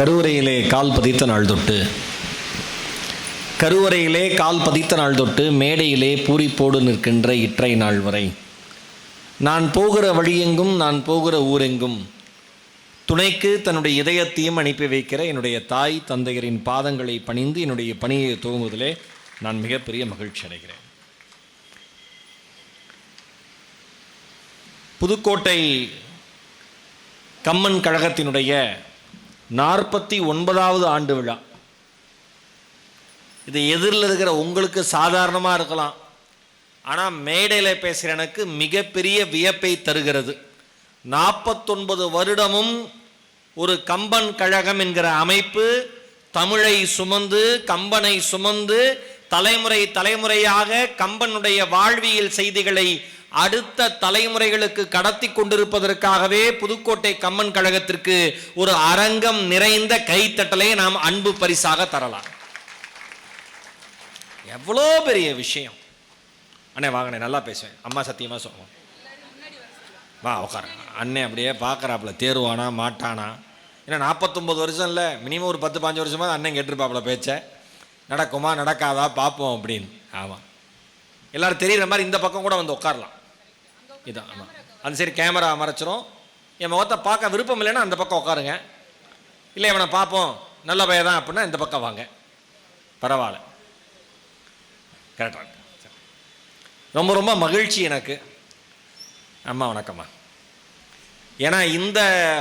கருவறையிலே கால் பதித்த நாள் தொட்டு. கருவறையிலே கால் பதித்த நாள் தொட்டு மேடையிலே பூரிப்போடு நிற்கின்ற இற்றை நாள் வரை. நான் போகிற வழியெங்கும் நான் போகிற ஊரெங்கும் துணைக்கு தன்னுடைய இதயத்தையும் அனுப்பி வைக்கிற என்னுடைய தாய் தந்தையரின் பாதங்களை பணிந்து என்னுடைய பணியை துவங்குவதிலே நான் மிகப்பெரிய மகிழ்ச்சி அடைகிறேன். புதுக்கோட்டை கம்மன் கழகத்தினுடைய நாற்பத்தி ஒன்பதாவது ஆண்டு விழா. இது எதிரில் இருக்கிற உங்களுக்கு சாதாரணமாக இருக்கலாம். ஆனால் மேடையில் பேசுகிற எனக்கு மிகப்பெரிய வியப்பை தருகிறது. நாற்பத்தொன்பது வருடமும் ஒரு கம்பன் கழகம் என்கிற அமைப்பு தமிழை சுமந்து கம்பனை சுமந்து தலைமுறை தலைமுறையாக கம்பனுடைய வாழ்வியல் செய்திகளை அடுத்த தலைமுறைகளுக்கு கடத்தி கொண்டிருப்பதற்காகவே புதுக்கோட்டை கம்மன் கழகத்திற்கு ஒரு அரங்கம் நிறைந்த கைத்தட்டலை நாம் அன்பு பரிசாக தரலாம். எவ்வளோ பெரிய விஷயம். அண்ணே வாங்கண்ணே நல்லா பேசுவேன். அம்மா சத்தியமாக சொல்லுவோம் வா உட்கார அண்ணே அப்படியே பார்க்குறாப்புல தேர்வானா மாட்டானா? ஏன்னா நாற்பத்தொம்பது வருஷம் இல்லை மினிமம் ஒரு பத்து பாஞ்சு வருஷமாக அண்ணன் கேட்டிருப்பாப்புல பேச்சை? நடக்குமா நடக்காதா பார்ப்போம் அப்படின்னு. ஆமாம் எல்லோரும் தெரிகிற மாதிரி இந்த பக்கம் கூட வந்து உட்காரலாம் இதான் ஆமாம் அந்த சரி கேமரா மறைச்சிரும். என் முகத்தை பார்க்க விருப்பம் இல்லைன்னா அந்த பக்கம் உட்காருங்க. இல்லை இவனை பார்ப்போம். நல்ல பையன் தான் அப்படின்னா இந்த பக்கம் வாங்க. பரவாயில்ல. கரெக்டாக ரொம்ப ரொம்ப மகிழ்ச்சி எனக்கு. அம்மா வணக்கம்மா. ஏன்னா இந்த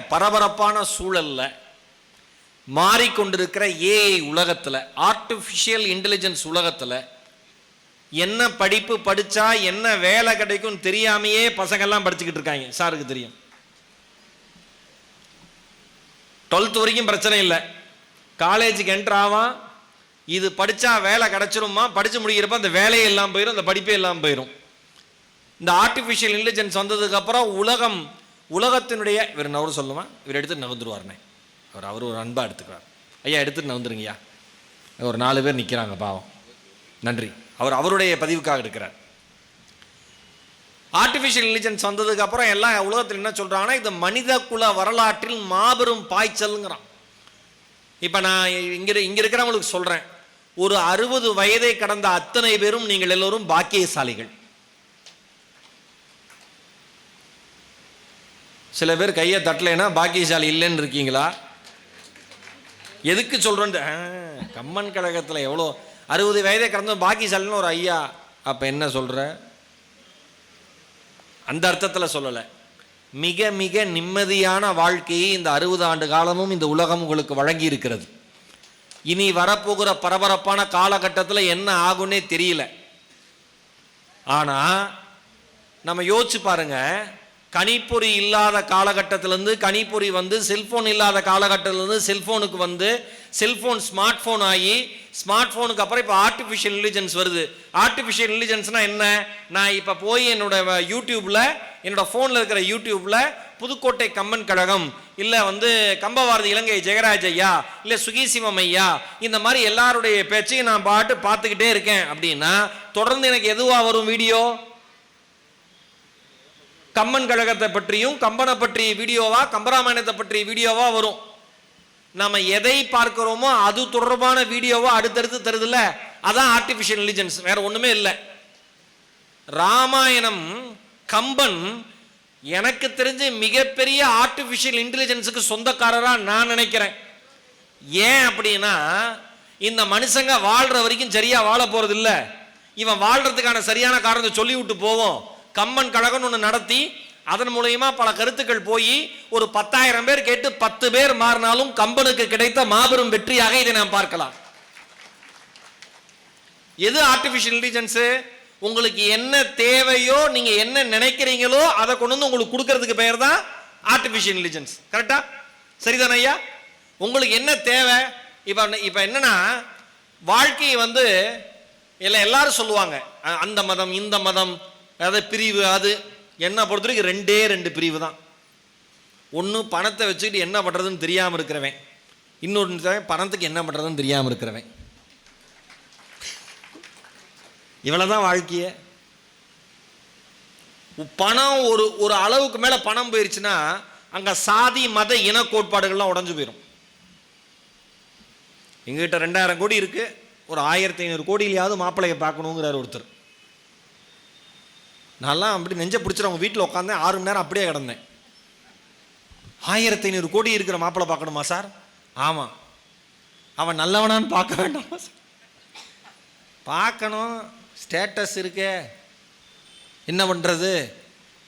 பரபரப்பான சூழலில் மாறிக்கொண்டிருக்கிற ஏஐ உலகத்தில் ஆர்டிஃபிஷியல் இன்டெலிஜென்ஸ் உலகத்தில் என்ன படிப்பு படித்தா என்ன வேலை கிடைக்கும் தெரியாமையே பசங்கள்லாம் படிச்சுக்கிட்டு இருக்காங்க. சாருக்கு தெரியும். டுவெல்த் வரைக்கும் பிரச்சனை இல்லை. காலேஜுக்கு என்ட்ரு ஆவான். இது படித்தா வேலை கிடச்சிருமா படித்து முடிக்கிறப்ப அந்த வேலையே எல்லாம் போயிடும் அந்த படிப்பே எல்லாம் போயிடும் இந்த ஆர்டிஃபிஷியல் இன்டெலிஜென்ஸ் வந்ததுக்கப்புறம் உலகம் உலகத்தினுடைய இவர் நவரு சொல்லுவேன்? இவர் எடுத்து நகர்ந்துருவார்னே அவர் அவர் ஒரு அன்பாக எடுத்துக்கிறார் ஐயா எடுத்துட்டு நகர்ந்துருங்கய்யா. ஒரு நாலு பேர் நிற்கிறாங்க பாவம். நன்றி. அவர் அவருடைய பதிவுக்காக எடுக்கிறார். ஆர்டிஃபிஷியல் இன்டெலிஜென்ஸ் வந்ததுக்கு அப்புறம் எல்லாம் உலகத்தில் என்ன சொல்கிறாங்கன்னா இது மனித குல வரலாற்றில் மாபெரும் பாய்ச்சல்ங்கிறான். இப்போ நான் இங்கே இங்கே இருக்கிறவங்களுக்கு சொல்கிறேன் ஒரு அறுபது வயதை கடந்த அத்தனை பேரும் நீங்கள் எல்லோரும் பாக்கியசாலிகள். சில பேர் கையை தட்டலைன்னா பாக்கியசாலி இல்லைன்னு இருக்கீங்களா? எதுக்கு சொல்கிறேன் கம்மன் கழகத்தில் எவ்வளோ அறுபது வயதை கடந்த பாக்கியசாலின்னு ஒரு ஐயா அப்போ என்ன சொல்கிற அந்த அர்த்தத்தில் சொல்லலை. மிக மிக நிம்மதியான வாழ்க்கையை இந்த அறுபது ஆண்டு காலமும் இந்த உலகம் உங்களுக்கு வழங்கி இருக்கிறது இனி வரப்போகிற பரபரப்பான காலகட்டத்தில் என்ன ஆகும்னே தெரியல. ஆனால் நம்ம யோசிச்சு பாருங்க. கணிப்பொறி இல்லாத காலகட்டத்திலேருந்து கணிப்பொறி வந்து செல்ஃபோன் இல்லாத காலகட்டத்திலேருந்து செல்ஃபோனுக்கு வந்து செல்ஃபோன் ஸ்மார்ட் ஃபோன் ஆகி ஸ்மார்ட் ஃபோனுக்கு அப்புறம் இப்போ ஆர்டிஃபிஷியல் இன்டெலிஜென்ஸ் வருது. ஆர்டிஃபிஷியல் இன்டெலிஜென்ஸ்னால் என்ன? நான் இப்போ போய் என்னோட யூடியூப்பில் என்னோட ஃபோனில் இருக்கிற யூடியூப்பில் புதுக்கோட்டை கம்மன் கழகம் இல்லை வந்து கம்பவாரதி இலங்கை ஜெயராஜ் ஐயா இல்லை சுகீசிவம் ஐயா இந்த மாதிரி எல்லாருடைய பேச்சையும் நான் பாட்டு பார்த்துக்கிட்டே இருக்கேன். அப்படின்னா தொடர்ந்து எனக்கு எதுவாக வரும் வீடியோ கம்மன் கழகத்தை பற்றியும் கம்பனை பற்றி வீடியோவா கம்பராமாயணத்தை பற்றி வீடியோவா வரும். நாம எதை பார்க்கிறோமோ அது தொடர்பான வீடியோவோ அடுத்தடுத்து தருதுல்ல? அதான் ஆர்டிஃபிஷியல் இன்டெலிஜென்ஸ் வேற ஒண்ணுமே இல்லை. ராமாயணம் கம்பன் எனக்கு தெரிஞ்சு மிகப்பெரிய ஆர்டிஃபிஷியல் இன்டெலிஜென்ஸுக்கு சொந்தக்காரராக நான் நினைக்கிறேன். ஏன் அப்படின்னா இந்த மனுஷங்க வாழ்ற வரைக்கும் சரியா வாழ போறது இல்லை இவன் வாழ்றதுக்கான சரியான காரணத்தை சொல்லி விட்டு போவோம். கம்பன் கழகம் ஒன்று நடத்தி அதன் மூலயமா பல கருத்துக்கள் போய் ஒரு பத்தாயிரம் பேர் கேட்டு பத்து பேர் மாறினாலும் கம்பனுக்கு கிடைத்த மாபெரும் வெற்றியாக இதை நாம் பார்க்கலாம். எது ஆர்டிபிஷியல் இன்டெலிஜென்ஸு உங்களுக்கு என்ன தேவையோ நீங்க என்ன நினைக்கிறீங்களோ அதை கொண்டு வந்து உங்களுக்கு கொடுக்கறதுக்கு பெயர் தான் ஆர்டிபிஷியல் இன்டெலிஜென்ஸ் கரெக்டா சரிதானே ஐயா? உங்களுக்கு என்ன தேவை? இப்போ இப்போ என்னன்னா வாழ்க்கையை வந்து இல்லை எல்லாரும் சொல்லுவாங்க. அந்த மதம் இந்த மதம் அதாவது பிரிவு அது. என்ன பொறுத்த வரைக்கும் ரெண்டே ரெண்டு பிரிவு தான் ஒன்று பணத்தை வச்சுக்கிட்டு என்ன பண்ணுறதுன்னு தெரியாமல் இருக்கிறவன். இன்னொன்று பணத்துக்கு என்ன பண்ணுறதுன்னு தெரியாமல் இருக்கிறவன். இவ்வளவுதான் வாழ்க்கையை. பணம் ஒரு ஒரு அளவுக்கு மேலே பணம் போயிடுச்சுன்னா அங்கே சாதி மத இன கோட்பாடுகள்லாம் உடஞ்சு போயிடும் எங்ககிட்ட ரெண்டாயிரம் கோடி இருக்குது ஒரு ஆயிரத்தி ஐநூறு கோடியிலையாவது மாப்பிள்ளையை பார்க்கணுங்கிறார் ஒருத்தர். நான்லாம் அப்படி நெஞ்ச பிடிச்சிட்டு அவங்க வீட்டில் உட்காந்தேன் ஆறு மணி நேரம் அப்படியே கிடந்தேன். ஆயிரத்தி ஐநூறு கோடி இருக்கிற மாப்பிள்ளை பார்க்கணுமா சார்? ஆமாம் அவன் நல்லவனான்னு பார்க்க வேண்டாமா சார்? பார்க்கணும். ஸ்டேட்டஸ் இருக்கே. என்ன பண்ணுறது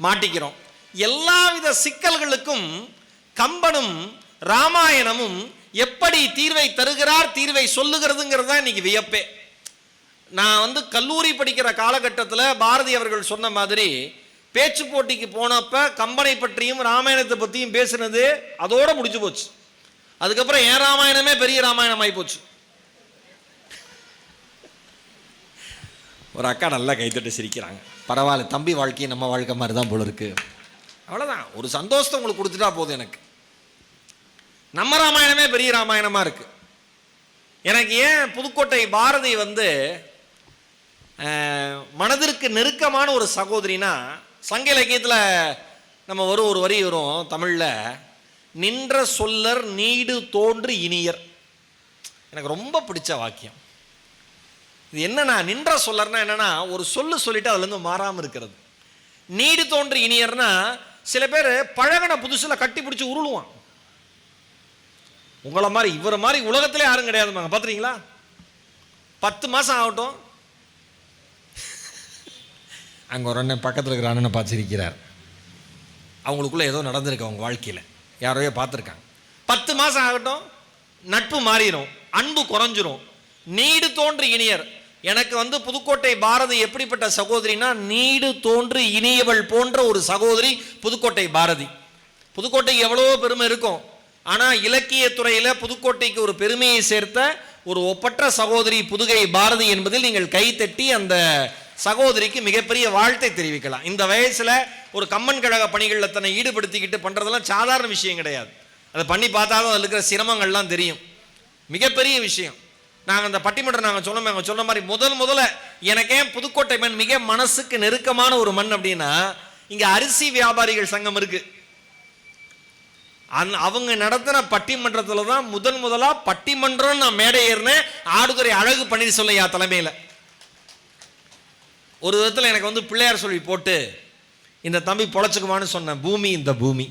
மாட்டிக்கிறோம். எல்லாவித சிக்கல்களுக்கும் கம்பனும் ராமாயணமும் எப்படி தீர்வை தருகிறார் தீர்வை சொல்லுகிறதுங்கிறது தான் இன்னைக்கு வியப்பே. நான் வந்து கல்லூரி படிக்கிற காலகட்டத்தில் பாரதி அவர்கள் சொன்ன மாதிரி பேச்சு போட்டிக்கு போனப்ப கம்பனை பற்றியும் ராமாயணத்தை பற்றியும் பேசுனது அதோடு முடிஞ்சு போச்சு. அதுக்கப்புறம் ஏன் ராமாயணமே பெரிய ராமாயணம் ஆகி போச்சு. ஒரு அக்கா நல்லா கைத்தட்டு சிரிக்கிறாங்க. பரவாயில்ல தம்பி வாழ்க்கை நம்ம வாழ்க்கை மாதிரி தான் போல இருக்கு. அவ்வளோதான் ஒரு சந்தோஷத்தை உங்களுக்கு கொடுத்துட்டா போதும் எனக்கு. நம்ம ராமாயணமே பெரிய ராமாயணமாக இருக்குது எனக்கு ஏன் புதுக்கோட்டை பாரதி வந்து மனதிற்கு நெருக்கமான ஒரு சகோதரினா சங்க இலக்கியத்தில் நம்ம வரும் ஒரு வரி வரும் தமிழில் நின்ற சொல்லர் நீடு தோன்று இனியர். எனக்கு ரொம்ப பிடிச்ச வாக்கியம். இது என்னன்னா நின்ற சொல்லர்னா என்னன்னா ஒரு சொல்லு சொல்லிட்டு அதுலேருந்து மாறாமல் இருக்கிறது. நீடு தோன்று இனியர்னா சில பேர் பழகின புதுசில் கட்டி பிடிச்சி உருளுவான். உங்களை மாதிரி இவரை மாதிரி உலகத்திலே யாரும் கிடையாதுமாங்க பார்த்துறீங்களா பத்து மாதம் ஆகட்டும் அங்கே ஒரு அண்ணன் பக்கத்தில் இருக்கிற அண்ணனை பார்த்துருக்கிறார். அவங்களுக்குள்ளே ஏதோ நடந்திருக்கு அவங்க வாழ்க்கையில். யாரையோ பார்த்துருக்காங்க. பத்து மாதம் ஆகட்டும் நட்பு மாறிடும் அன்பு குறைஞ்சிரும். நீடு தோன்று இனியர். எனக்கு வந்து புதுக்கோட்டை பாரதி எப்படிப்பட்ட சகோதரினா நீடு தோன்று இனியவள் போன்ற ஒரு சகோதரி புதுக்கோட்டை பாரதி. புதுக்கோட்டை எவ்வளவோ பெருமை இருக்கும். ஆனால் இலக்கிய துறையில் புதுக்கோட்டைக்கு ஒரு பெருமையை சேர்த்த ஒரு ஒப்பற்ற சகோதரி புதுகை பாரதி என்பதில் நீங்கள் கைத்தட்டி அந்த சகோதரிக்கு மிகப்பெரிய வாழ்த்தை தெரிவிக்கலாம். இந்த வயசில் ஒரு கம்மன் கழக பணிகளில் தன்னை ஈடுபடுத்திக்கிட்டு பண்ணுறதெல்லாம் சாதாரண விஷயம் கிடையாது. அதை பண்ணி பார்த்தாலும் அதில் இருக்கிற சிரமங்கள்லாம் தெரியும். மிகப்பெரிய விஷயம். நாங்கள் அந்த பட்டிமன்றம் நாங்கள் சொன்னோம் நாங்கள் சொன்ன மாதிரி முதல் முதல்ல எனக்கு ஏன் புதுக்கோட்டை மண் மிக மனசுக்கு நெருக்கமான ஒரு மண் அப்படின்னா இங்கே அரிசி வியாபாரிகள் சங்கம் இருக்குது அந் அவங்க நடத்தின பட்டிமன்றத்தில் தான் முதன் முதலாக பட்டிமன்றம் நான் மேடை ஏறினேன். ஆடுதுறை அழகு பன்னீர்செல்லையா தலைமையில். ஒரு விதத்தில் எனக்கு வந்து பிள்ளையார் சொல்லி போட்டு இந்த தம்பி பொழைச்சிக்குமான்னு சொன்னேன் பூமி இந்த பூமி.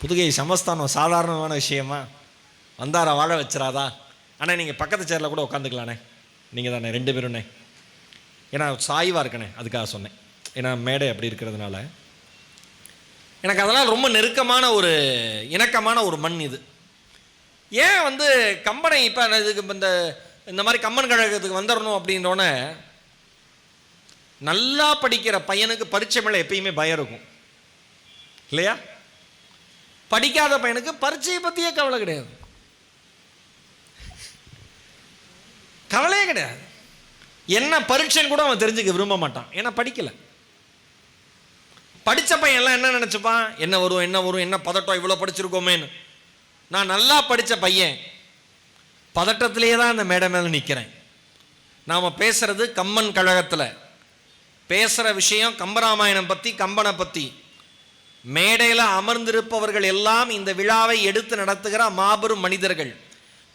புதுகை சமஸ்தானம் சாதாரணமான விஷயமா? வந்தாரா வாழ வச்சிடாதா ஆனால் நீங்கள் பக்கத்து சேரில் கூட உட்காந்துக்கலாண்ணே. நீங்கள் தானே ரெண்டு பேருண்ணே ஏன்னா சாய்வாக இருக்கண்ணே அதுக்காக சொன்னேன். ஏன்னா மேடை அப்படி இருக்கிறதுனால. எனக்கு அதெல்லாம் ரொம்ப நெருக்கமான ஒரு இணக்கமான ஒரு மண் இது. ஏன் வந்து கம்பனை இப்போ இதுக்கு இந்த இந்த மாதிரி கம்மன் கழகத்துக்கு வந்துடணும் அப்படின்றோன்னே நல்லா படிக்கிற பையனுக்கு பரீட்சை மேலே எப்பயுமே பயம் இருக்கும். இல்லையா? படிக்காத பையனுக்கு பரீட்சையை பற்றியே கவலை கிடையாது. கவலையே கிடையாது. என்ன பரீட்சைன்னு கூட அவன் தெரிஞ்சுக்க விரும்ப மாட்டான். ஏன்னா படிக்கலை. படித்த பையன் எல்லாம் என்ன நினச்சிப்பான்? என்ன வரும் என்ன வரும் என்ன பதட்டம் இவ்வளோ படிச்சிருக்கோமேன்னு. நான் நல்லா படித்த பையன் பதட்டத்திலேயே தான் அந்த மேடை மேலே நிற்கிறேன் நாம் பேசுகிறது கம்மன் கழகத்தில். பேசுகிற விஷயம் கம்பராமாயணம் பற்றி கம்பனை பற்றி மேடையில் அமர்ந்திருப்பவர்கள் எல்லாம் இந்த விழாவை எடுத்து நடத்துகிற மாபெரும் மனிதர்கள்.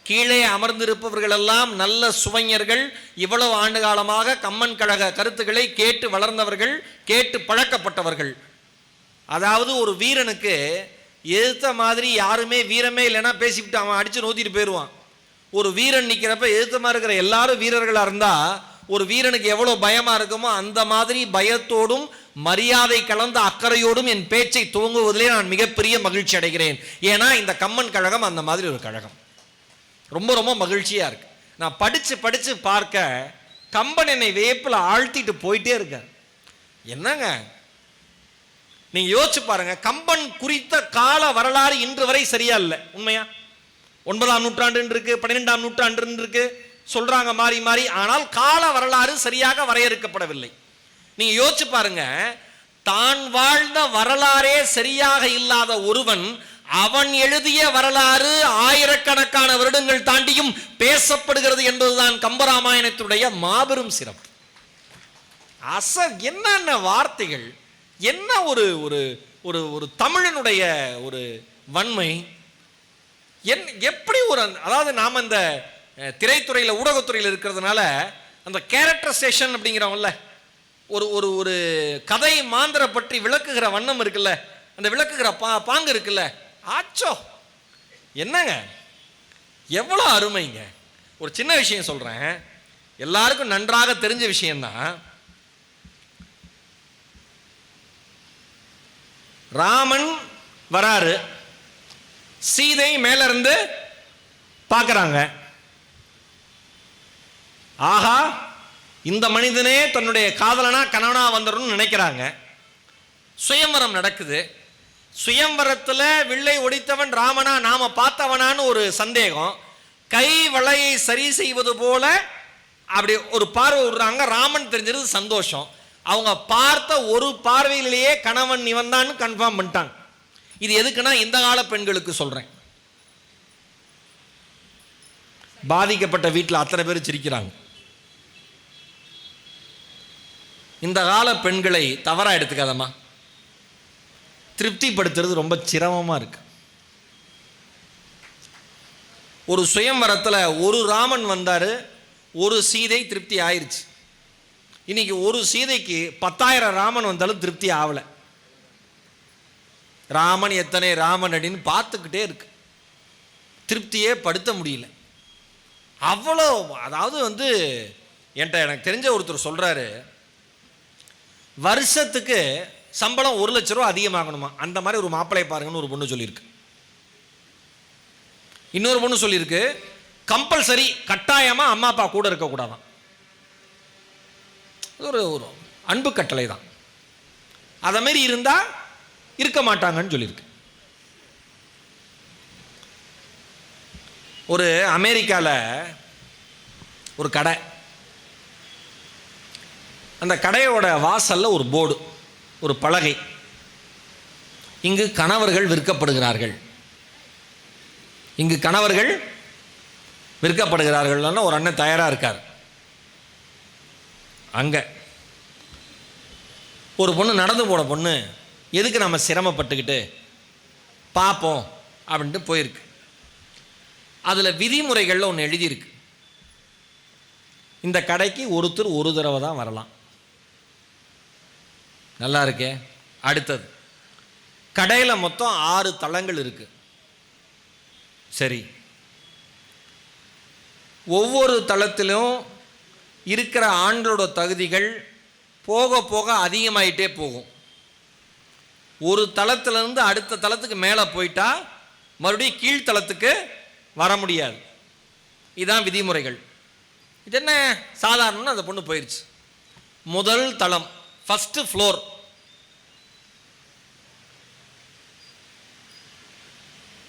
கீழே அமர்ந்திருப்பவர்கள் எல்லாம் நல்ல சுவைஞர்கள். இவ்வளவு ஆண்டு காலமாக கம்மன் கழக கருத்துக்களை கேட்டு வளர்ந்தவர்கள் கேட்டு பழக்கப்பட்டவர்கள். அதாவது ஒரு வீரனுக்கு எதிர்த்த மாதிரி யாருமே வீரமே இல்லைன்னா பேசிவிட்டு அவன் அடித்து நோத்திட்டு போயிடுவான் ஒரு வீரன் நிற்கிறப்ப எழுத்தமாக இருக்கிற எல்லாரும் வீரர்களாக இருந்தால் ஒரு வீரனுக்கு எவ்வளோ பயமாக இருக்குமோ அந்த மாதிரி பயத்தோடும் மரியாதை கலந்த அக்கறையோடும் என் பேச்சை துவங்குவதிலே நான் மிகப்பெரிய மகிழ்ச்சி அடைகிறேன். ஏன்னா இந்த கம்மன் கழகம் அந்த மாதிரி ஒரு கழகம். ரொம்ப ரொம்ப மகிழ்ச்சியாக இருக்கு. நான் படித்து படித்து பார்க்க கம்பன் என்னை வேப்பில் ஆழ்த்திட்டு போயிட்டே இருக்கார். என்னங்க? நீங்கள் யோசிச்சு பாருங்கள் கம்பன் குறித்த கால வரலாறு இன்று வரை சரியா இல்லை. உண்மையா? ஒன்பதாம் நூற்றாண்டு இருக்கு பன்னிரெண்டாம் நூற்றாண்டு இருக்கு. சொல்றாங்க மாறி மாறி ஆனால் கால வரலாறு சரியாக வரையறுக்கப்படவில்லை. நீங்க யோசிச்சு பாருங்க தான் வாழ்ந்த வரலாறே சரியாக இல்லாத ஒருவன் அவன் எழுதிய வரலாறு ஆயிரக்கணக்கான வருடங்கள் தாண்டியும் பேசப்படுகிறது என்பதுதான் கம்பராமாயணத்துடைய மாபெரும் சிறப்பு. அச என்னென்ன வார்த்தைகள் என்ன ஒரு ஒரு ஒரு ஒரு தமிழனுடைய ஒரு வன்மை என் எப்படி ஒரு அதாவது நாம் இந்த திரைத்துறையில் ஊடகத்துறையில் இருக்கிறதுனால அந்த கேரக்டரைசேஷன் அப்படிங்கிறவங்கள ஒரு ஒரு ஒரு கதை மாந்திர பற்றி விளக்குகிற வண்ணம் இருக்குல்ல அந்த விளக்குகிற பா பாங்கு இருக்குல்ல ஆச்சோ! என்னங்க? எவ்வளோ அருமைங்க. ஒரு சின்ன விஷயம் சொல்கிறேன் எல்லாருக்கும் நன்றாக தெரிஞ்ச விஷயம்தான். ராமன் வராரு. சீதை மேல இருந்து பார்க்கறாங்க. ஆஹா இந்த மனிதனே தன்னுடைய காதலனா கணவனா வந்துடும் நினைக்கிறாங்க. சுயம்வரம் நடக்குது. சுயம்வரத்தில் வில்லை ஒடித்தவன் ராமனா நாம பார்த்தவனான்னு ஒரு சந்தேகம். கை வளையை சரி செய்வது போல அப்படி ஒரு பார்வை விடுறாங்க. ராமன் தெரிஞ்சது சந்தோஷம். அவங்க பார்த்த ஒரு பார்வையிலேயே கணவன் இவன் கன்ஃபார்ம் பண்ணிட்டாங்க. இது எதுக்குன்னா இந்த கால பெண்களுக்கு சொல்றேன். பாதிக்கப்பட்ட வீட்டில் அத்தனை பேர் சிரிக்கிறாங்க. இந்த கால பெண்களை தவறாக எடுத்துக்காதம்மா. திருப்திப்படுத்துறது ரொம்ப சிரமமாக இருக்கு. ஒரு சுயம்பரத்தில் ஒரு ராமன் வந்தார் ஒரு சீதை திருப்தி ஆயிடுச்சு இன்னைக்கு ஒரு சீதைக்கு பத்தாயிரம் ராமன் வந்தாலும் திருப்தி ஆகலை ராமன் எத்தனை ராமன் அப்படின்னு பார்த்துக்கிட்டே இருக்கு. திருப்தியே படுத்த முடியல. அவ்வளோ அதாவது வந்து என்கிட்ட எனக்கு தெரிஞ்ச ஒருத்தர் சொல்கிறாரு வருஷத்துக்கு சம்பளம் ஒரு லட்ச ரூபா அதிகமாகணுமா? அந்த மாதிரி ஒரு மாப்பிள்ளை பாருங்கன்னு ஒரு பொண்ணு சொல்லியிருக்கு. இன்னொரு பொண்ணு சொல்லியிருக்கு கம்பல்சரி கட்டாயமாக அம்மா அப்பா கூட இருக்கக்கூடாதான். ஒரு ஒரு அன்பு கட்டளை தான் அதை இருந்தால் இருக்க மாட்டாங்கன்னு சொல்லியிருக்கு. ஒரு அமெரிக்காவில் ஒரு கடை. அந்த கடையோட வாசல்ல ஒரு போர்டு ஒரு பலகை. இங்கு கணவர்கள் விற்கப்படுகிறார்கள். இங்கு கணவர்கள் விற்கப்படுகிறார்கள்னா ஒரு அண்ணன் தயாராக இருக்கார். அங்கே ஒரு பொண்ணு நடந்து போன பொண்ணு எதுக்கு நம்ம சிரமப்பட்டுக்கிட்டு பார்ப்போம் அப்படின்ட்டு போயிருக்கு. அதில் விதிமுறைகளில் ஒன்று எழுதியிருக்கு. இந்த கடைக்கு ஒருத்தர் ஒரு தடவை தான் வரலாம். நல்லா இருக்கே? அடுத்தது கடையில் மொத்தம் ஆறு தளங்கள் இருக்குது சரி. ஒவ்வொரு தளத்திலும் இருக்கிற ஆண்களோட தகுதிகள் போக போக அதிகமாயிட்டே போகும். ஒரு தளத்திலிருந்து அடுத்த தளத்துக்கு மேலே போயிட்டா மறுபடியும் கீழ்த்தளத்துக்கு வர முடியாது. இதான் விதிமுறைகள். இது என்ன? சாதாரணம்னு அந்த பொண்ணு போயிடுச்சு முதல் தளம் ஃபஸ்ட்டு ஃப்ளோர்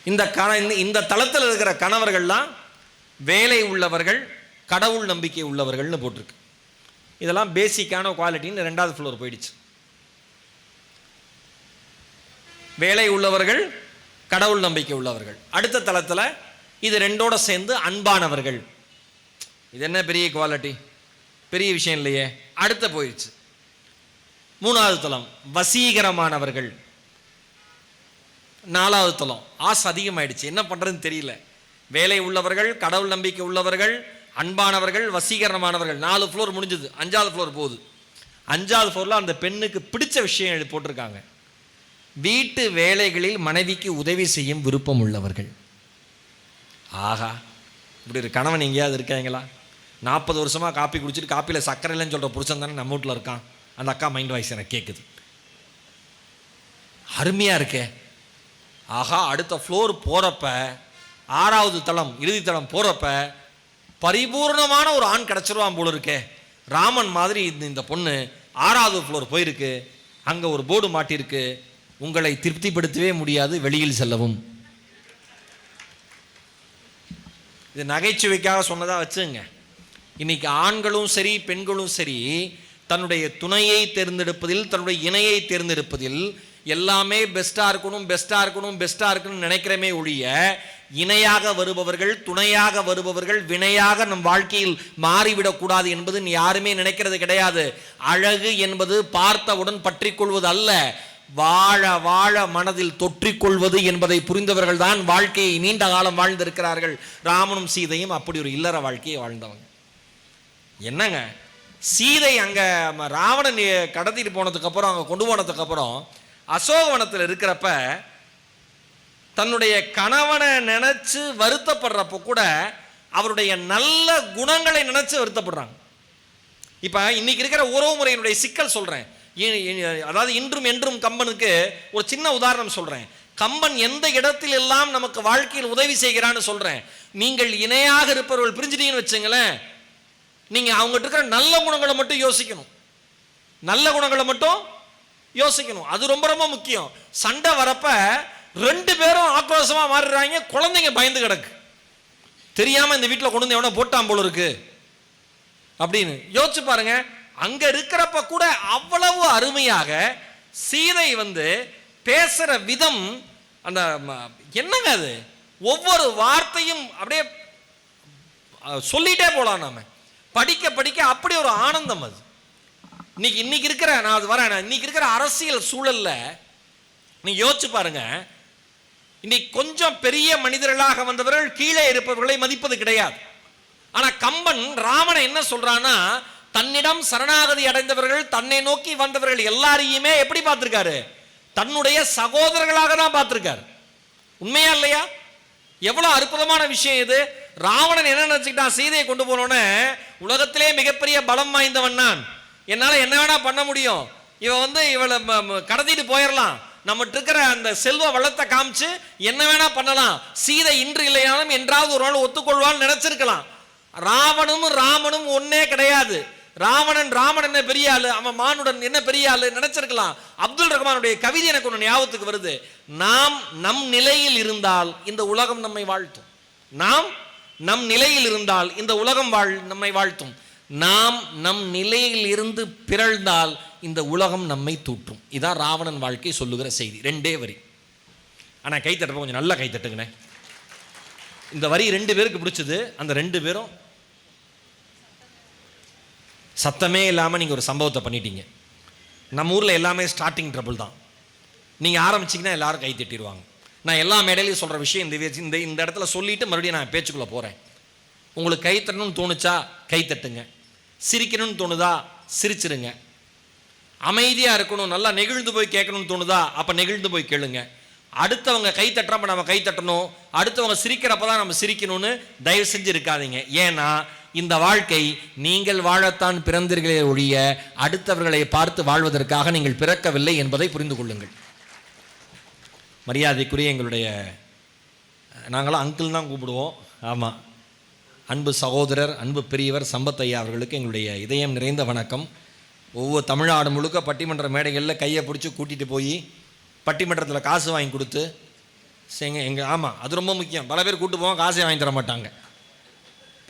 இந்த கண இந்த- இந்த தளத்தில் இருக்கிற கணவர்கள்லாம் வேலை உள்ளவர்கள் கடவுள் நம்பிக்கை உள்ளவர்கள்னு போட்டிருக்கு. இதெல்லாம் பேசிக்கான குவாலிட்டின்னு ரெண்டாவது ஃப்ளோர் போயிடுச்சு. வேலை உள்ளவர்கள் கடவுள் நம்பிக்கை உள்ளவர்கள். அடுத்த தளத்தில் இது ரெண்டோட சேர்ந்து அன்பானவர்கள். இது என்ன பெரிய குவாலிட்டி பெரிய விஷயம் இல்லையே. அடுத்த போயிடுச்சு. மூணாவது தளம் வசீகரமானவர்கள். நாலாவது தளம் ஆசை அதிகமாயிடுச்சு. என்ன பண்ணுறதுன்னு தெரியல. வேலை உள்ளவர்கள் கடவுள் நம்பிக்கை உள்ளவர்கள் அன்பானவர்கள் வசீகரமானவர்கள். நாலு ஃப்ளோர் முடிஞ்சது. அஞ்சாவது ஃப்ளோர் போகுது. அஞ்சாவது ஃப்ளோரில் அந்த பெண்ணுக்கு பிடிச்ச விஷயம் எழுதி போட்டிருக்காங்க. வீட்டு வேலைகளில் மனைவிக்கு உதவி செய்யும் விருப்பம் உள்ளவர்கள் ஆஹா இப்படி ஒரு கணவன் எங்கேயாவது இருக்காங்களா? நாற்பது வருஷமாக காப்பி குடிச்சிட்டு காப்பியில் சக்கரை இல்லைன்னு சொல்கிற புருஷன் தானே நம்ம வீட்டில் இருக்கான். அந்த அக்கா மைண்ட் வாய்ஸ் எனக்கு கேட்குது அருமையாக இருக்கே. ஆஹா அடுத்த ஃப்ளோர் போகிறப்ப ஆறாவது தளம் இறுதி தளம் போகிறப்ப பரிபூர்ணமான ஒரு ஆண் கிடச்சிருவான் போல இருக்கே. ராமன் மாதிரி இந்த இந்த பொண்ணு ஆறாவது ஃப்ளோர் போயிருக்கு. அங்கே ஒரு போர்டு மாட்டியிருக்கு. உங்களை திருப்திப்படுத்தவே முடியாது வெளியில் செல்லவும். இது நகைச்சுவைக்காக சொன்னதாக வச்சுங்க. இன்னைக்கு ஆண்களும் சரி பெண்களும் சரி தன்னுடைய துணையை தேர்ந்தெடுப்பதில் தன்னுடைய இணையை தேர்ந்தெடுப்பதில் எல்லாமே பெஸ்ட்டாக இருக்கணும் பெஸ்ட்டாக இருக்கணும் பெஸ்ட்டாக இருக்கணும்னு நினைக்கிறமே ஒழிய இணையாக வருபவர்கள் துணையாக வருபவர்கள் வினையாக நம் வாழ்க்கையில் மாறிவிடக்கூடாது என்பது யாருமே நினைக்கிறது கிடையாது. அழகு என்பது பார்த்தவுடன் பற்றிக்கொள்வது அல்ல. வாழ வாழ மனதில் தொற்றிக்கொள்வது என்பதை புரிந்தவர்கள் தான் வாழ்க்கையை நீண்ட காலம் வாழ்ந்திருக்கிறார்கள். ராமனும் சீதையும் அப்படி ஒரு இல்லற வாழ்க்கையை வாழ்ந்தவங்க. என்னங்க? சீதை அங்கே ராவணன் கடத்திட்டு போனதுக்கப்புறம் அங்கே கொண்டு போனதுக்கப்புறம் அசோகவனத்தில் இருக்கிறப்ப தன்னுடைய கணவனை நினச்சி வருத்தப்படுறப்போ கூட அவருடைய நல்ல குணங்களை நினச்சி வருத்தப்படுறாங்க. இப்போ இன்னைக்கு இருக்கிற உறவு முறையினுடைய சிக்கல் சொல்கிறேன் அதாவது இன்றும் என்றும் கம்பனுக்கு ஒரு சின்ன உதாரணம் சொல்றேன். கம்பன் எந்த இடத்தில் எல்லாம் நமக்கு வாழ்க்கையில் உதவி செய்கிறான்னு சொல்றேன். நீங்கள் இணையாக இருப்பவர்கள் பிரிஞ்சிட்டீங்கன்னு வச்சுங்களேன். நீங்க அவங்ககிட்ட இருக்கிற நல்ல குணங்களை மட்டும் யோசிக்கணும். நல்ல குணங்களை மட்டும் யோசிக்கணும். அது ரொம்ப ரொம்ப முக்கியம். சண்டை வரப்ப ரெண்டு பேரும் ஆக்ரோஷமா மாறுறாங்க குழந்தைங்க பயந்து கிடக்கு. தெரியாம இந்த வீட்டில் கொண்டு வந்து எவனோ போட்டான் போல இருக்கு. அப்படின்னு. யோசிச்சு பாருங்க. அங்க இருக்கிறப்ப கூட அவ்வளவு அருமையாக சீதை வந்து பேசுற விதம் அந்த என்னங்க அது? ஒவ்வொரு வார்த்தையும் அப்படியே சொல்லிட்டே போலாம் நாம. படிக்க படிக்க அப்படி ஒரு ஆனந்தம் அது. இன்னைக்கு இன்னைக்கு இருக்கிற நான் அது வரேன் நான் இன்னைக்கு இருக்கிற அரசியல் சூழல்ல நீ யோசிச்சு பாருங்க. இன்னைக்கு கொஞ்சம் பெரிய மனிதர்களாக வந்தவர்கள் கீழே இருப்பவர்களை மதிப்பது கிடையாது. ஆனா கம்பன் ராமனை என்ன சொல்றான்னா தன்னிடம் சரணாகதி அடைந்தவர்கள் தன்னை நோக்கி வந்தவர்கள் எல்லாரையுமே எப்படி பார்த்திருக்காரு? தன்னுடைய சகோதரர்களாக தான் பார்த்திருக்காரு. உண்மையா இல்லையா? எவ்வளவு அற்புதமான விஷயம் இது. ராவணன் என்ன நினைச்சுக்கிட்டான் சீதையை கொண்டு போனோன்னு உலகத்திலே மிகப்பெரிய பலம் வாய்ந்தவன் நான். என்னால் என்ன வேணா பண்ண முடியும். இவன் வந்து இவளை கடத்திட்டு போயிடலாம் நம்மகிட்ட இருக்கிற அந்த செல்வ வளத்தை காமிச்சு என்ன வேணா பண்ணலாம். சீதை இன்று இல்லையாலும் என்றாவது ஒரு நாள் ஒத்துக்கொள்வான்னு நினைச்சிருக்கலாம். ராவணும் ராமனும் ஒன்னே கிடையாது. ராவணன் ராமன் என்ன பெரிய ஆளு அவன் மானுடன் என்ன பெரிய ஆளு நினைச்சிருக்கலாம். அப்துல் ரஹ்மானுடைய கவிதை எனக்கு ஒன்று ஞாபகத்துக்கு வருது. நாம் நம் நிலையில் இருந்தால் இந்த உலகம் நம்மை வாழ்த்தும். நாம் நம் நிலையில் இருந்தால் இந்த உலகம் வாழ் நம்மை வாழ்த்தும். நாம் நம் நிலையில் இருந்து பிறழ்ந்தால் இந்த உலகம் நம்மை தூற்றும். இதான் ராவணன் வாழ்க்கை சொல்லுகிற செய்தி. ரெண்டே வரி. ஆனால் கை கொஞ்சம் நல்லா கைத்தட்டுங்கண்ணே. இந்த வரி ரெண்டு பேருக்கு பிடிச்சது. அந்த ரெண்டு பேரும் சத்தமே இல்லாமல் நீங்கள் ஒரு சம்பவத்தை பண்ணிட்டீங்க. நம்ம ஊரில் எல்லாமே ஸ்டார்டிங் ட்ரபுள் தான். நீங்கள் ஆரம்பிச்சிங்கன்னா எல்லோரும் கை தட்டிடுவாங்க நான் எல்லா மேடையிலையும் சொல்கிற விஷயம் இந்த இந்த இந்த இடத்துல சொல்லிட்டு மறுபடியும் நான் பேச்சுக்குள்ளே போகிறேன் உங்களுக்கு கை தட்டணும்னு தோணுச்சா கை தட்டுங்க. சிரிக்கணும்னு தோணுதா சிரிச்சிருங்க. அமைதியாக இருக்கணும் நல்லா நெகிழ்ந்து போய் கேட்கணும்னு தோணுதா அப்போ நெகிழ்ந்து போய் கேளுங்க. அடுத்தவங்க கை தட்டுறப்ப நம்ம கை தட்டணும் அடுத்தவங்க சிரிக்கிறப்ப தான் நம்ம சிரிக்கணும்னு தயவு செஞ்சு இருக்காதீங்க. ஏன்னா இந்த வாழ்க்கை நீங்கள் வாழத்தான் பிறந்தீர்களே ஒழிய அடுத்தவர்களை பார்த்து வாழ்வதற்காக நீங்கள் பிறக்கவில்லை என்பதை புரிந்து கொள்ளுங்கள். மரியாதைக்குரிய எங்களுடைய நாங்களாம் அங்கிள் தான் கூப்பிடுவோம். ஆமாம் அன்பு சகோதரர் அன்பு பெரியவர் சம்பத் ஐயா அவர்களுக்கு எங்களுடைய இதயம் நிறைந்த வணக்கம். ஒவ்வொரு தமிழ்நாடு முழுக்க பட்டிமன்ற மேடைகளில் கையை பிடிச்சி கூட்டிகிட்டு போய் பட்டிமன்றத்தில் காசு வாங்கி கொடுத்து எங்க எங்கள் ஆமாம் அது ரொம்ப முக்கியம். பல பேர் கூட்டு போவோம் காசே வாங்கி தர மாட்டாங்க.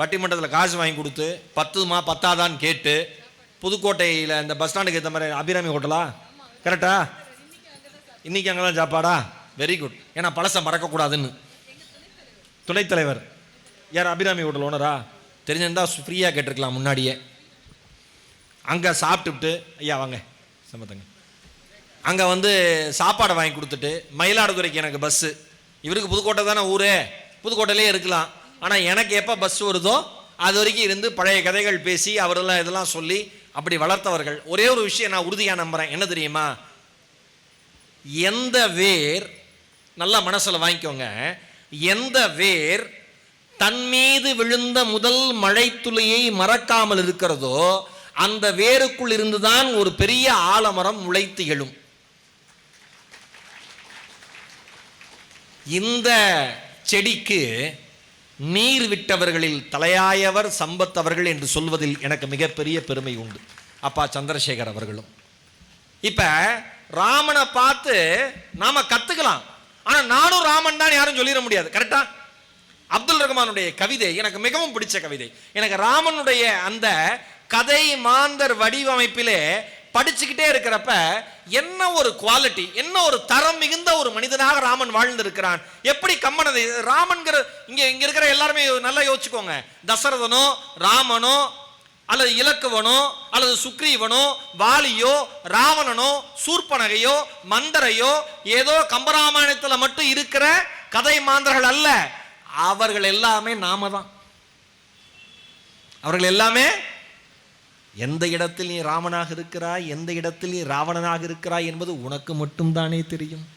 பட்டிமன்றத்தில் காசு வாங்கி கொடுத்து பத்துமா பத்தாதான்னு கேட்டு புதுக்கோட்டையில் இந்த பஸ் ஸ்டாண்டுக்கு ஏற்ற மாதிரி அபிராமி ஹோட்டலா? கரெக்டா இன்னைக்கு அங்கே தான் சாப்பாடா? வெரி குட் ஏன்னா பழசை மறக்கக்கூடாதுன்னு. துணைத் தலைவர். யார் அபிராமி ஹோட்டல் ஓனரா தெரிஞ்சிருந்தா ஃப்ரீயாக கேட்டிருக்கலாம் முன்னாடியே. அங்கே சாப்பிட்டுட்டு ஐயா வாங்க. சம்பத்தங்க அங்கே வந்து சாப்பாடை வாங்கி கொடுத்துட்டு மயிலாடுதுறைக்கு எனக்கு பஸ்ஸு இவருக்கு புதுக்கோட்டை தானே ஊரே? புதுக்கோட்டையிலே இருக்கலாம். ஆனால் எனக்கு எப்போ பஸ் வருதோ அது வரைக்கும் இருந்து பழைய கதைகள் பேசி அவரெல்லாம் இதெல்லாம் சொல்லி அப்படி வளர்த்தவர்கள். ஒரே ஒரு விஷயம் நான் உறுதியாக நம்புகிறேன் என்ன தெரியுமா? எந்த வேர் நல்லா மனசில் வாங்கிக்கோங்க. எந்த வேர் தன் மீது விழுந்த முதல் மழைத்துளியை மறக்காமல் இருக்கிறதோ அந்த வேருக்குள் இருந்துதான் ஒரு பெரிய ஆலமரம் முளைத்து எழும். இந்த செடிக்கு நீர் விட்டவர்களில் தலையாயவர் சம்பத் அவர்கள் என்று சொல்வதில் எனக்கு மிகப்பெரிய பெருமை உண்டு. அப்பா சந்திரசேகர் அவர்களும். இப்ப ராமனை பார்த்து நாம கத்துக்கலாம். ஆனா நானும் ராமன் தான் யாரும் சொல்லிட முடியாது. கரெக்டா அப்துல் ரஹ்மானுடைய கவிதை எனக்கு மிகவும் பிடிச்ச கவிதை. எனக்கு ராமனுடைய அந்த கதை மாந்தர் வடிவமைப்பிலே படிச்சுக்கிட்டே இருக்கிறப்ப என்ன ஒரு குவாலிட்டி என்ன ஒரு தரம் மிகுந்த ஒரு மனிதனாக ராமன் வாழ்ந்திருக்கிறான்? எப்படி கம்மனது ராமன்கிற இங்கே இங்கே இருக்கிற எல்லாருமே நல்லா யோசிச்சுக்கோங்க. தசரதனோ ராமனோ அல்லது இலக்குவனோ அல்லது சுக்ரீவனோ வாலியோ ராவணனோ சூர்பனகையோ மந்தரையோ ஏதோ கம்பராமாயணத்தில் மட்டும் இருக்கிற கதை மாந்தர்கள் அல்ல. அவர்கள் எல்லாமே நாம தான் அவர்கள் எல்லாமே எந்த இடத்தில் நீ ராமனாக இருக்கிறாய் எந்த இடத்தில் நீ ராவணனாக இருக்கிறாய் என்பது உனக்கு மட்டும்தானே தெரியும்.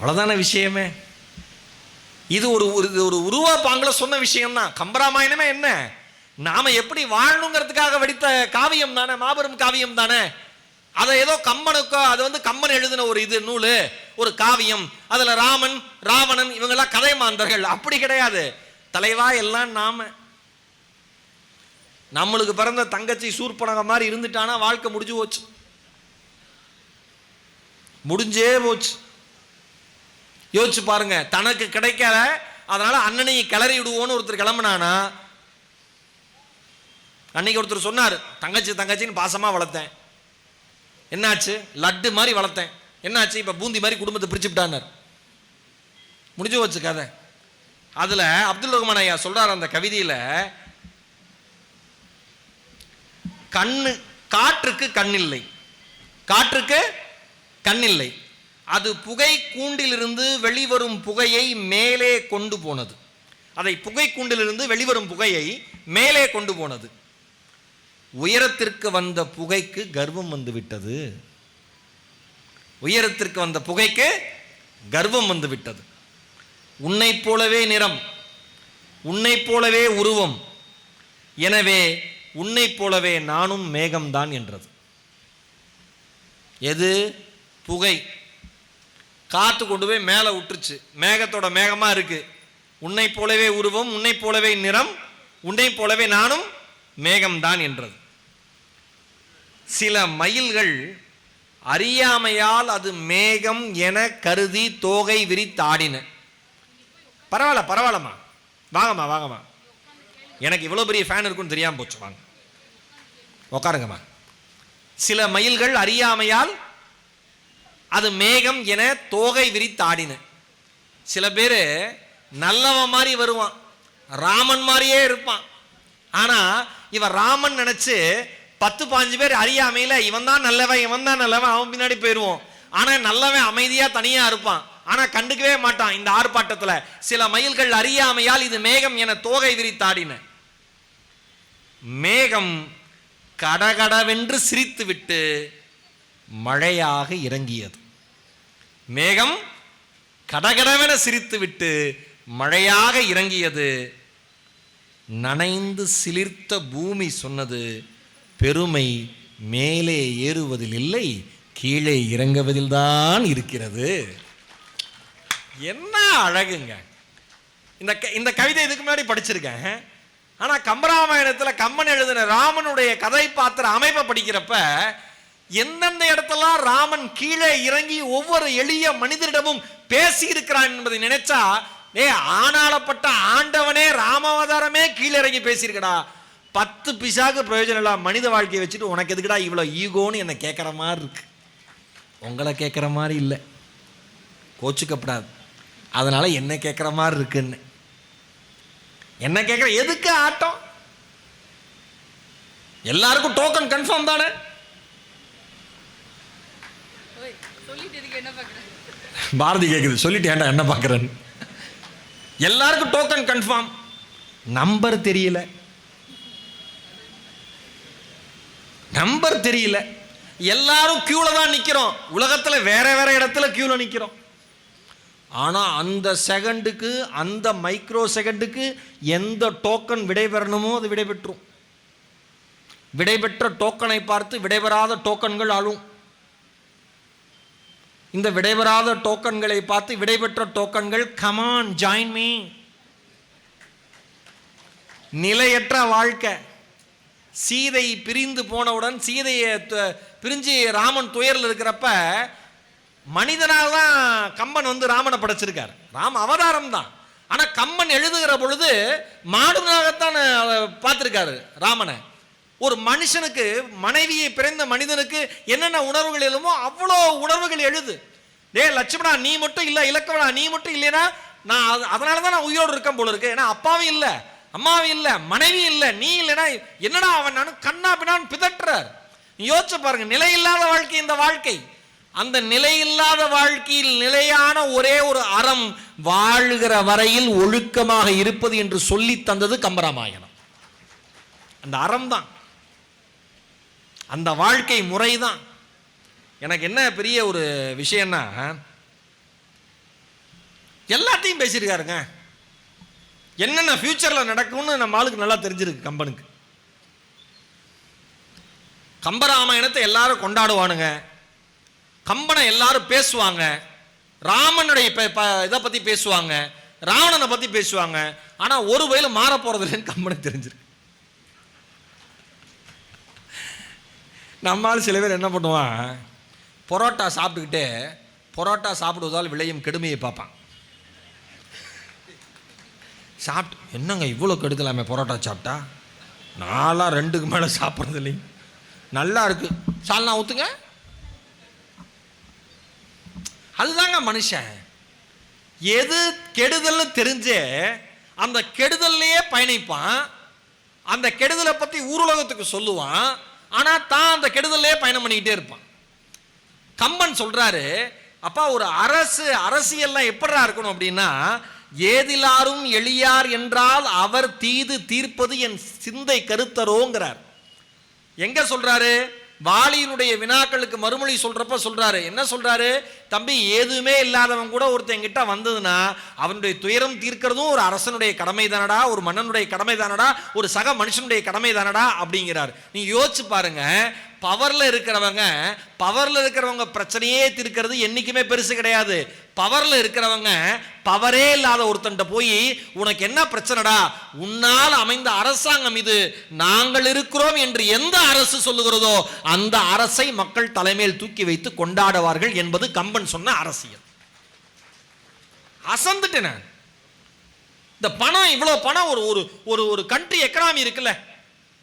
அவ்வளோதான விஷயமே? இது ஒரு ஒரு ஒரு உருவா சொன்ன விஷயம்தான் கம்பராமாயணமே என்ன? நாம எப்படி வாழணுங்கிறதுக்காக வடித்த காவியம் தானே மாபெரும் காவியம் தானே? அதை ஏதோ கம்பனுக்கோ அது வந்து கம்பன் எழுதின ஒரு இது நூல் ஒரு காவியம். அதுல ராமன் ராவணன் இவங்கெல்லாம் கதை மாந்தர்கள் அப்படி கிடையாது. தலைவா எல்லாம் நாம. நம்மளுக்கு பிறந்த தங்கச்சி சூர்பனக மாதிரி இருந்துட்டானா வாழ்க்கை முடிஞ்சு போச்சு. முடிஞ்சே போச்சு. யோசிச்சு பாருங்க தனக்கு கிடைக்கல அதனால அண்ணனையும் கிளறி விடுவோன்னு ஒருத்தர் கிளம்புனானா? அன்னைக்கு ஒருத்தர் சொன்னார் தங்கச்சி தங்கச்சின்னு பாசமா வளர்த்தேன். என்னாச்சு? லட்டு மாதிரி வளர்த்தேன். என்னாச்சு? இப்ப பூந்தி மாதிரி குடும்பத்தை பிரிச்சுட்டான்னார் முடிஞ்சு போச்சு கதை. அதுல அப்துல் ரஹ்மான் ஐயா சொல்கிறார் அந்த கவிதையில கண்ணு காற்றுக்கு கண்ணில்லை. காற்றுக்கு கண்ணில்லை. அது புகை கூண்டிலிருந்து வெளிவரும் புகையை மேலே கொண்டு போனது. அதை புகை கூண்டிலிருந்து வெளிவரும் புகையை மேலே கொண்டு போனது. உயரத்திற்கு வந்த புகைக்கு கர்வம் வந்து விட்டது. உயரத்திற்கு வந்த புகைக்கு கர்வம் வந்து விட்டது. உன்னைப் போலவே நிறம் உன்னைப் போலவே உருவம். எனவே உன்னைப் போலவே நானும் மேகம்தான் என்றது. எது? புகை. காற்று கொண்டு போய் மேலே விட்டுருச்சு மேகத்தோட மேகமாக இருக்குது உன்னை போலவே உருவம் உன்னை போலவே நிறம் உன்னை போலவே நானும் மேகம்தான் என்றது. சில மயில்கள் அறியாமையால் அது மேகம் என கருதி தோகை விரித்தாடின பரவாயில்ல பரவாயில்லம்மா. வாங்கம்மா வாங்கம்மா. எனக்கு இவ்வளோ பெரிய ஃபேன் இருக்குன்னு தெரியாமல் போச்சு வாங்க. உட்காருங்கம்மா சில மயில்கள் அறியாமையால் அது மேகம் என தோகை விரித்தாடின. சில பேர் நல்லவன் மாதிரி வருவான் ராமன் மாதிரியே இருப்பான். ஆனால் இவன் ராமன் நினச்சி பத்து பாஞ்சு பேர் அறியாமையில இவன் தான் நல்லவன் இவன் தான் நல்லவன் அவன் பின்னாடி போயிடுவோம் ஆனால் நல்லவன் அமைதியாக தனியாக இருப்பான். ஆனா கண்டுக்கவே மாட்டான் இந்த ஆர்ப்பாட்டத்துல. சில மயில்கள் அறியாமையால் இது மேகம் என தோகை விரித்தாடின. மேகம் கடகடவென்று சிரித்துவிட்டு மழையாக இறங்கியது. மேகம் கடகடவென சிரித்துவிட்டு மழையாக இறங்கியது. நனைந்து சிலிர்த்த பூமி சொன்னது பெருமை மேலே ஏறுவதில் இல்லை கீழே இறங்குவதில்தான் இருக்கிறது. என்ன அழகுங்க. இந்த க- இந்த கவிதை இதுக்கு முன்னாடி படிச்சிருக்கேன். ஆனால் கம்பராமாயணத்தில் கம்மன் எழுதின ராமனுடைய கதை பாத்திர அமைப்பை படிக்கிறப்ப எந்தெந்த இடத்தெல்லாம் ராமன் கீழே இறங்கி ஒவ்வொரு எளிய மனிதரிடமும் பேசி இருக்கிறான் என்பதை நினைச்சா ஏ ஆனாளப்பட்ட ஆண்டவனே ராமாவதாரமே கீழே இறங்கி பேசியிருக்கடா. பத்து பிசாக்கு பிரயோஜனம் இல்ல மனித வாழ்க்கையை வச்சுட்டு உனக்கு எதுக்குடா இவ்வளோ ஈகோன்னு என்னை கேட்குற மாதிரி இருக்கு. உங்களை கேட்குற மாதிரி இல்லை. கோச்சுக்கப்படாது. அதனால என்ன கேட்குற மாதிரி இருக்குன்னு. என்ன கேட்குற எதுக்கு ஆட்டம்? எல்லாருக்கும் டோக்கன் கன்ஃபார்ம் தானே? பாரதி கேட்குது சொல்லிட்டு ஏன்டா என்ன பார்க்குறேன்னு எல்லாருக்கும் டோக்கன் கன்ஃபார்ம் நம்பர் தெரியல. நம்பர் தெரியல. எல்லாரும் கியூல தான் நிக்கிறோம். உலகத்துல வேற வேற இடத்துல கியூல நிக்கிறோம். ஆனால் அந்த செகண்டுக்கு அந்த மைக்ரோ செகண்டுக்கு எந்த டோக்கன் விடைபெறணுமோ அது விடைபெற்றும். விடைபெற்ற டோக்கனை பார்த்து விடைபெறாத டோக்கன்கள் அழும் இந்த விடைபெறாத டோக்கன்களை பார்த்து விடைபெற்ற டோக்கன்கள் கமான் ஜாயின் மீ நிலையற்ற வாழ்க்கை. சீதை பிரிந்து போனவுடன் சீதையை பிரிஞ்சு ராமன் துயரில் இருக்கிறப்ப மனிதனாக தான் கம்பன் வந்து ராமனை படைச்சிருக்கார். ராம அவதாரம் தான் ஆனால் கம்பன் எழுதுகிற பொழுது மாடுனாகத்தான் அதை ராமனை. ஒரு மனுஷனுக்கு மனைவியை பிறந்த மனிதனுக்கு என்னென்ன உணர்வுகள் எழுதுமோ அவ்வளோ உணர்வுகள் எழுது. டே லட்சுமணா நீ மட்டும் இல்லை இலக்கவனா நீ மட்டும் இல்லைன்னா நான் அதனால தான் நான் உயிரோடு இருக்கேன் போல இருக்கு. ஏன்னா அப்பாவும் இல்லை அம்மாவும் இல்லை மனைவி இல்லை நீ இல்லைன்னா என்னடா அவன் நானும் கண்ணா பின்னான்னு பிதட்டுறார். நீ யோசிச்சு பாருங்க நிலையில்லாத வாழ்க்கை இந்த வாழ்க்கை. அந்த நிலையில்லாத வாழ்க்கையில் நிலையான ஒரே ஒரு அறம் வாழ்கிற வரையில் ஒழுக்கமாக இருப்பது என்று சொல்லி தந்தது கம்பராமாயணம். அந்த அறம் தான். அந்த வாழ்க்கை முறை தான் எனக்கு என்ன பெரிய ஒரு விஷயம்னா எல்லாத்தையும் பேசியிருக்காருங்க. என்னென்ன ஃபியூச்சரில் நடக்கும்னு நம்ம ஆளுக்கு நல்லா தெரிஞ்சிருக்கு கம்பனுக்கு. கம்பராமாயணத்தை எல்லாரும் கொண்டாடுவானுங்க. கம்பனை எல்லாரும் பேசுவாங்க. ராமனுடைய இதை பற்றி பேசுவாங்க. ராவணனை பற்றி பேசுவாங்க. ஆனால் ஒரு வயல மாற போகிறது இல்லைன்னு கம்பனுக்கு தெரிஞ்சிருக்கு. நம்மால் சில பேர் என்ன பண்ணுவான்? பரோட்டா சாப்பிட்டுக்கிட்டே பரோட்டா சாப்பிடுவதால் விளையும் கெடுமையை பார்ப்பான். சாப்பிட்டு என்னங்க இவ்வளோ கெடுக்கலாமே பரோட்டா சாப்பிட்டா? நான்லாம் ரெண்டுக்கு மேலே சாப்பிட்றது இல்லைங்க நல்லா இருக்குது சால்னா ஊற்றுங்க அதுதாங்க மனுஷன். எது கெடுதல்னு தெரிஞ்சு அந்த கெடுதல்லையே பயணிப்பான். அந்த கெடுதலை பற்றி ஊருலகத்துக்கு சொல்லுவான். ஆனால் தான் அந்த கெடுதல்லையே பயணம் பண்ணிக்கிட்டே இருப்பான். கம்பன் சொல்கிறாரு அப்பா ஒரு அரசு அரசியல்லாம் எப்படா இருக்கணும் அப்படின்னா ஏதிலாரும் எளியார் என்றால் அவர் தீது தீர்ப்பது என் சிந்தை கருத்தரோங்கிறார். எங்கே சொல்கிறாரு வாலியினுடைய வினாக்களுக்கு மறுமொழி சொல்கிறப்ப சொல்கிறாரு என்ன சொல்கிறாரு தம்பி எதுவுமே இல்லாதவன் கூட ஒருத்தன் வந்ததுன்னா அவனுடைய துயரம் தீர்க்கிறதும் ஒரு அரசனுடைய கடமை தானடா ஒரு மன்னனுடைய கடமை தானடா ஒரு சக மனுஷனுடைய கடமை தானடா அப்படிங்கிறார். நீ யோசிச்சு பாருங்கள் பவர்ல இருக்கிறவங்க பவர்ல இருக்கிறவங்க பிரச்சனையே தீர்க்கிறது என்றைக்குமே பெருசு கிடையாது. பவர்ல இருக்கிறவங்க பவரே இல்லாத ஒருத்தன்ட்ட போய் உனக்கு என்ன பிரச்சனைடா? உன்னால் அமைந்த அரசாங்கம் இது. நாங்கள் இருக்கிறோம் என்று எந்த அரசு சொல்லுகிறதோ அந்த அரசை மக்கள் தலைமையில் தூக்கி வைத்து கொண்டாடுவார்கள் என்பது கம்பன் சொன்ன அரசியல். அசந்துட்டேன் இந்த பணம் இவ்வளவு பணம் ஒரு ஒரு ஒரு ஒரு கண்ட்ரி எக்கனாமி இருக்குல்ல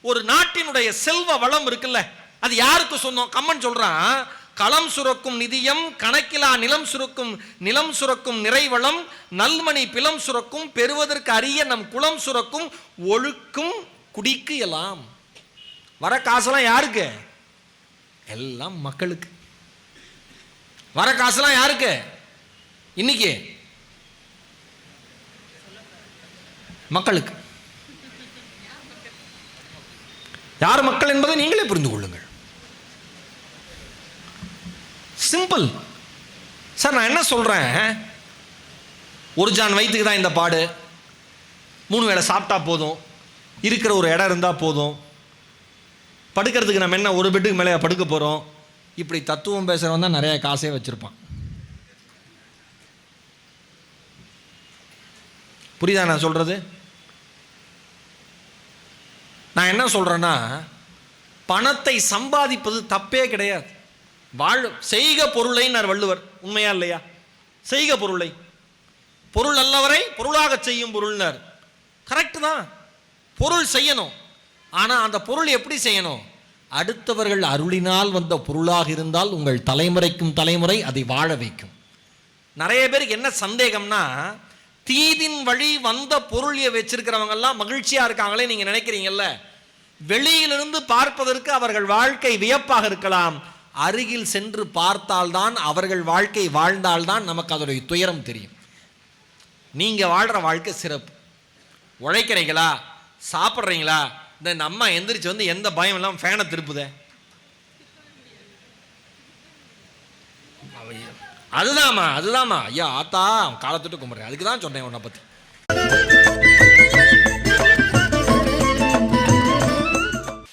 ஒரு நாட்டினுடைய செல்வ வளம் இருக்குல்ல அது யாருக்கு சொந்தம் கம்மன் சொல்றான் களம் சுரக்கும் நிதியம் கணக்கிலா நிலம் சுரக்கும் நிலம் சுரக்கும் நிறைவளம் நல்மணி பிலம் சுரக்கும் பெறுவதற்கு அரிய நம் குளம் சுரக்கும் ஒழுக்கும் குடிக்கு எல்லாம் வர காசெல்லாம் யாருக்கு? எல்லாம் மக்களுக்கு. வர காசெல்லாம் யாருக்கு? இன்னைக்கு. மக்களுக்கு. யார் மக்கள் என்பதை நீங்களே புரிந்து கொள்ளுங்கள். சிம்பிள் சார் நான் என்ன சொல்கிறேன் ஒரு ஜான் வயிற்றுக்கு தான் இந்த பாடு. மூணு வேளை சாப்பிட்டா போதும். இருக்கிற ஒரு இடம் இருந்தால் போதும். படுக்கிறதுக்கு நம்ம என்ன ஒரு பெட்டுக்கு மேலே படுக்க போகிறோம் இப்படி தத்துவம் பேசுகிறவன் தான் நிறைய காசே வச்சுருப்பான். புரியுதா நான் சொல்கிறது நான் என்ன சொல்கிறேன்னா பணத்தை சம்பாதிப்பது தப்பே கிடையாது. வாழ் செய்க பொருளைன்னார் வள்ளுவர். உண்மையா இல்லையா? செய்க பொருளை. பொருள் அல்லவரை பொருளாக செய்யும் பொருள்னார். கரெக்டு தான். பொருள் செய்யணும். ஆனால் அந்த பொருள் எப்படி செய்யணும்? அடுத்தவர்கள் அருளினால் வந்த பொருளாக இருந்தால் உங்கள் தலைமுறைக்கும் தலைமுறை அதை வாழ வைக்கும். நிறைய பேருக்கு என்ன சந்தேகம்னா தீதின் வழி வந்த பொருளியை வச்சிருக்கிறவங்கெல்லாம் மகிழ்ச்சியாக இருக்காங்களே நீங்கள் நினைக்கிறீங்கல்ல? வெளியிலிருந்து பார்ப்பதற்கு அவர்கள் வாழ்க்கை வியப்பாக இருக்கலாம். அருகில் சென்று பார்த்தால்தான் அவர்கள் வாழ்க்கை வாழ்ந்தால்தான் நமக்கு அதோடைய துயரம் தெரியும். நீங்கள் வாழ்கிற வாழ்க்கை சிறப்பு. உழைக்கிறீங்களா? சாப்பிட்றீங்களா? இந்த நம்ம எந்திரிச்சு வந்து எந்த பயம் இல்லாமல் ஃபேனை திருப்புதே. அதுதாம்மா அதுதாம்மா. ஐயா ஆத்தா காலத்துட்டு கும்பிட்றேன். அதுக்கு தான் சொன்னேன் உன்னை பற்றி